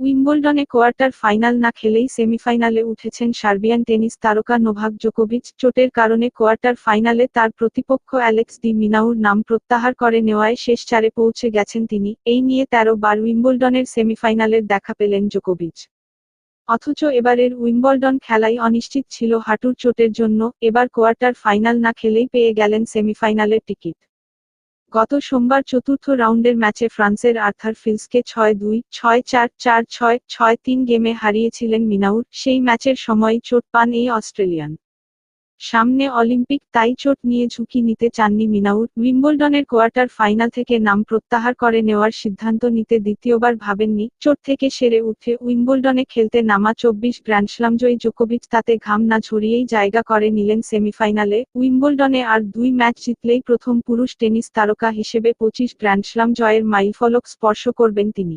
উইম্বলডনে quarter final না খেলেই সেমিফাইনালে উঠেছেন সার্বিয়ান টেনিস তারকা নোভাক জোকোভিচ। চোটের কারণে কোয়ার্টার ফাইনালে তার প্রতিপক্ষ অ্যালেক্স ডি মিনাউর নাম প্রত্যাহার করে নেওয়ায় শেষ চারে পৌঁছে গেছেন তিনি। এই নিয়ে তেরো বার উইম্বলডনের সেমিফাইনালের দেখা পেলেন জোকোভিচ। অথচ এবারের উইম্বলডন খেলাই অনিশ্চিত ছিল হাঁটুর চোটের জন্য। এবার কোয়ার্টার ফাইনাল না খেলেই পেয়ে গেলেন সেমিফাইনালের টিকিট। গত সোমবার চতুর্থ রাউন্ডের ম্যাচে ফ্রান্সের আর্থার ফিলসকে ছয় দুই, ছয় চার চার ছয় ছয় তিন গেমে হারিয়েছিলেন মিনাউর, সেই ম্যাচের সময় চোট পান এই অস্ট্রেলিয়ান। সামনে অলিম্পিক তাই চোট নিয়ে ঝুঁকি নিতে চাননি মিনাউর। উইম্বলডনের কোয়ার্টার ফাইনাল থেকে নাম প্রত্যাহার করে নেওয়ার সিদ্ধান্ত নিতে দ্বিতীয়বার ভাবেননি। চোট থেকে সেরে উঠে উইম্বলডনে খেলতে নামা চব্বিশ গ্র্যান্ডস্লামজয়ী জোকোভিচ তাতে ঘাম না ঝরিয়েই জায়গা করে নিলেন সেমিফাইনালে। উইম্বলডনে আর দুই ম্যাচ জিতলেই প্রথম পুরুষ টেনিস তারকা হিসেবে পঁচিশ গ্র্যান্ডস্লাম জয়ের মাইলফলক স্পর্শ করবেন তিনি।